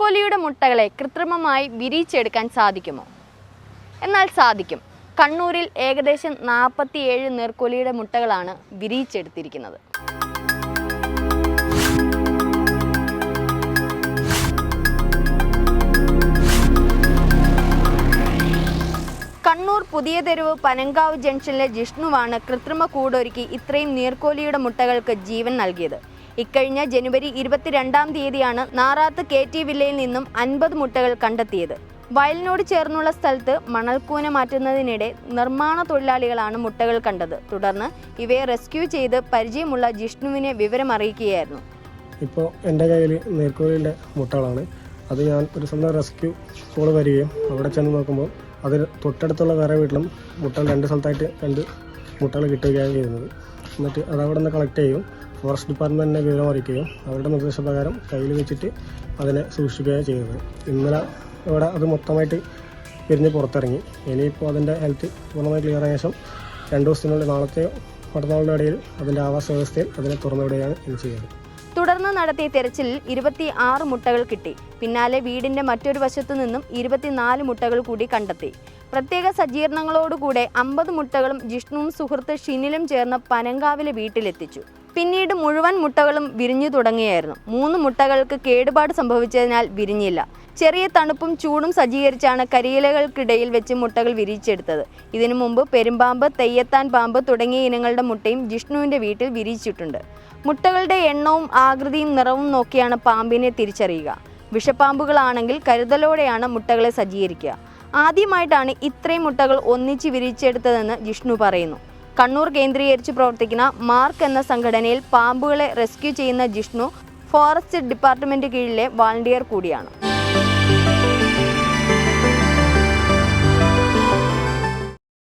നീർക്കോലിയുടെ മുട്ടകളെ കൃത്രിമമായി വിരിയിച്ചെടുക്കാൻ സാധിക്കുമോ? എന്നാൽ സാധിക്കും. കണ്ണൂരിൽ ഏകദേശം നാൽപ്പത്തിയേഴ് നീർക്കോലിയുടെ മുട്ടകളാണ് വിരിയിച്ചെടുത്തിരിക്കുന്നത്. കണ്ണൂർ പുതിയ തെരുവ് പനങ്കാവ് ജംഗ്ഷനിലെ ജിഷ്ണുവാണ് കൃത്രിമ കൂടൊരുക്കി ഇത്രയും നീർക്കോലിയുടെ മുട്ടകൾക്ക് ജീവൻ നൽകിയത്. ഇക്കഴിഞ്ഞ ജനുവരി ഇരുപത്തിരണ്ടാം തീയതിയാണ് നാറാത്ത് കെ ടി വില്ലയിൽ നിന്നും അൻപത് മുട്ടകൾ കണ്ടെത്തിയത്. വയലിനോട് ചേർന്നുള്ള സ്ഥലത്ത് മണൽക്കൂന മാറ്റുന്നതിനിടെ നിർമ്മാണ തൊഴിലാളികളാണ് മുട്ടകൾ കണ്ടത്. തുടർന്ന് ഇവയെ റെസ്ക്യൂ ചെയ്ത് പരിചയമുള്ള ജിഷ്ണുവിനെ വിവരമറിയിക്കുകയായിരുന്നു. ഇപ്പോൾ എന്റെ കയ്യിൽ നീർക്കോലിന്റെ മുട്ടകളാണ്. അത് ഞാൻ ഒരു സ്വന്തം റെസ്ക്യൂ കോൾ വരികയും അവിടെ ചെന്ന് നോക്കുമ്പോൾ അതിന് തൊട്ടടുത്തുള്ള വേറെ വീട്ടിലും മുട്ടകൾ രണ്ട് സ്ഥലത്തായിട്ട് രണ്ട് മുട്ടകൾ കിട്ടുകയാണ് ചെയ്യുന്നത്. എന്നിട്ട് അത് അവിടെ നിന്ന് കളക്ട് ചെയ്യും. ഫോറസ്റ്റ് ഡിപ്പാർട്ട്മെന്റിനെ വിവരം അറിയിക്കുകയും അവരുടെ നിർദ്ദേശപ്രകാരം കയ്യിൽ വെച്ചിട്ട് അതിനെ സൂക്ഷിക്കുകയാണ് ചെയ്യുന്നത്. ഇന്നലെ ഇവിടെ അത് മൊത്തമായിട്ട് പിരിഞ്ഞ് പുറത്തിറങ്ങി. ഇനിയിപ്പോൾ അതിന്റെ ഹെൽത്ത് പൂർണമായി ക്ലിയർ ആയ ശേഷം രണ്ട് ദിവസത്തിനുള്ളിൽ നാളത്തെ മറ്റന്നാളുടെ ഇടയിൽ അതിന്റെ ആവാസ വ്യവസ്ഥയിൽ അതിനെ തുറന്നുവിടുകയാണ് ഇനി ചെയ്യുന്നത്. തുടർന്ന് നടത്തിയ തെരച്ചിലിൽ ഇരുപത്തി ആറ് മുട്ടകൾ കിട്ടി. പിന്നാലെ വീടിന്റെ മറ്റൊരു വശത്തു നിന്നും ഇരുപത്തിനാല് മുട്ടകൾ കൂടി കണ്ടെത്തി. പ്രത്യേക സജ്ജീകരണങ്ങളോടുകൂടെ അമ്പത് മുട്ടകളും ജിഷ്ണുവും സുഹൃത്ത് ഷിനിലും ചേർന്ന് പനങ്കാവിലെ വീട്ടിലെത്തിച്ചു. പിന്നീട് മുഴുവൻ മുട്ടകളും വിരിഞ്ഞു തുടങ്ങിയായിരുന്നു. മൂന്ന് മുട്ടകൾക്ക് കേടുപാട് സംഭവിച്ചതിനാൽ വിരിഞ്ഞില്ല. ചെറിയ തണുപ്പും ചൂടും സജ്ജീകരിച്ചാണ് കരിയിലകൾക്കിടയിൽ വെച്ച് മുട്ടകൾ വിരിച്ചെടുത്തത്. ഇതിനു മുമ്പ് പെരുമ്പാമ്പ് തെയ്യത്താൻ പാമ്പ് തുടങ്ങിയ ഇനങ്ങളുടെ മുട്ടയും ജിഷ്ണുവിന്റെ വീട്ടിൽ വിരിയിച്ചിട്ടുണ്ട്. മുട്ടകളുടെ എണ്ണവും ആകൃതിയും നിറവും നോക്കിയാണ് പാമ്പിനെ തിരിച്ചറിയുക. വിഷപ്പാമ്പുകളാണെങ്കിൽ കരുതലോടെയാണ് മുട്ടകളെ സജ്ജീകരിക്കുക. ആദ്യമായിട്ടാണ് ഇത്രയും മുട്ടകൾ ഒന്നിച്ച് വിരിച്ചെടുത്തതെന്ന് ജിഷ്ണു പറയുന്നു. കണ്ണൂർ കേന്ദ്രീകരിച്ച് പ്രവർത്തിക്കുന്ന മാർക്ക് എന്ന സംഘടനയിൽ പാമ്പുകളെ റെസ്ക്യൂ ചെയ്യുന്ന ജിഷ്ണു ഫോറസ്റ്റ് ഡിപ്പാർട്ട്മെന്റ് കീഴിലെ വാളണ്ടിയർ കൂടിയാണ്.